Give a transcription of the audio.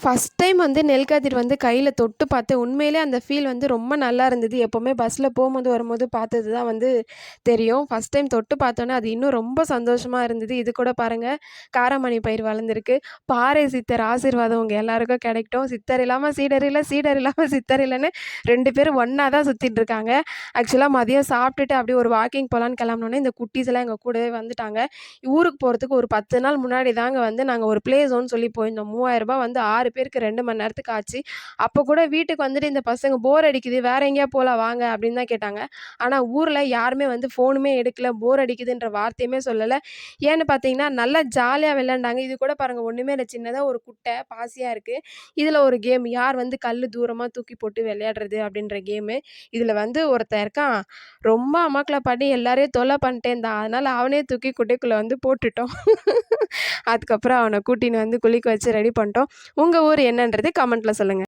First time வந்து நெல் கதிர் வந்து கையில் தொட்டு பார்த்தேன் உண்மையிலே அந்த ஃபீல் வந்து ரொம்ப நல்லா இருந்தது. எப்போவுமே பஸ்ஸில் போகும்போது வரும்போது பார்த்தது தான் வந்து தெரியும். ஃபஸ்ட் டைம் தொட்டு பார்த்தோன்னே அது இன்னும் ரொம்ப சந்தோஷமாக இருந்தது. இது கூட பாருங்கள் காரமணி பயிர் வளர்ந்துருக்கு. பாறை சித்தர் ஆசீர்வாதம் உங்கள் எல்லாருக்கும் கிடைக்கட்டும். சித்தர் இல்லாமல் சீடர் இல்லை சீடர் இல்லாமல் சித்தர் இல்லைன்னு ரெண்டு பேரும் ஒன்றா தான் சுற்றிட்டு இருக்காங்க. ஆக்சுவலாக மதியம் சாப்பிட்டுட்டு அப்படியே ஒரு வாக்கிங் போகலான்னு கிளம்புனோன்னே இந்த குட்டீஸ் எல்லாம் எங்கள் கூடவே வந்துட்டாங்க. ஊருக்கு போகிறதுக்கு ஒரு பத்து நாள் முன்னாடி தாங்க வந்து நாங்கள் ஒரு ப்ளே ஜோன் சொல்லி போயிருந்தோம். மூவாயிரரூபா வந்து ஆறு பேருக்கு ரெண்டு மணி நேரத்துக்கு ஆச்சு. அப்போ கூட வீட்டுக்கு வந்துட்டு இந்த பசங்க போர் அடிக்குது வேற எங்கேயா போகலாம் வாங்க அப்படின்னு தான் கேட்டாங்க. ஆனால் ஊரில் யாருமே வந்து ஃபோனுமே எடுக்கல போர் அடிக்குதுன்ற வார்த்தையுமே சொல்லலை. ஏன்னு பார்த்தீங்கன்னா நல்லா ஜாலியாக விளையாண்டாங்க. இது கூட பாருங்கள் ஒன்றுமே இல்லை. சின்னதாக ஒரு குட்டை பாசியாக இருக்குது இதில் ஒரு கேம் யார் வந்து கல் தூரமாக தூக்கி போட்டு விளையாடுறது அப்படின்ற கேமு இதில் வந்து ஒருத்தன் இருக்கான். ரொம்ப அம்மாக்களை பண்ணி எல்லாரையும் தொல்லை பண்ணிட்டேன் தான். அதனால் அவனே தூக்கி குட்டைக்குள்ளே வந்து போட்டுட்டோம். அதுக்கப்புறம் அவனை கூட்டின்னு வந்து குளிக்க வச்சு ரெடி பண்ணிட்டோம். உங்கள் உங்கள் ஊர் என்னன்றது கமெண்ட்டில் சொல்லுங்கள்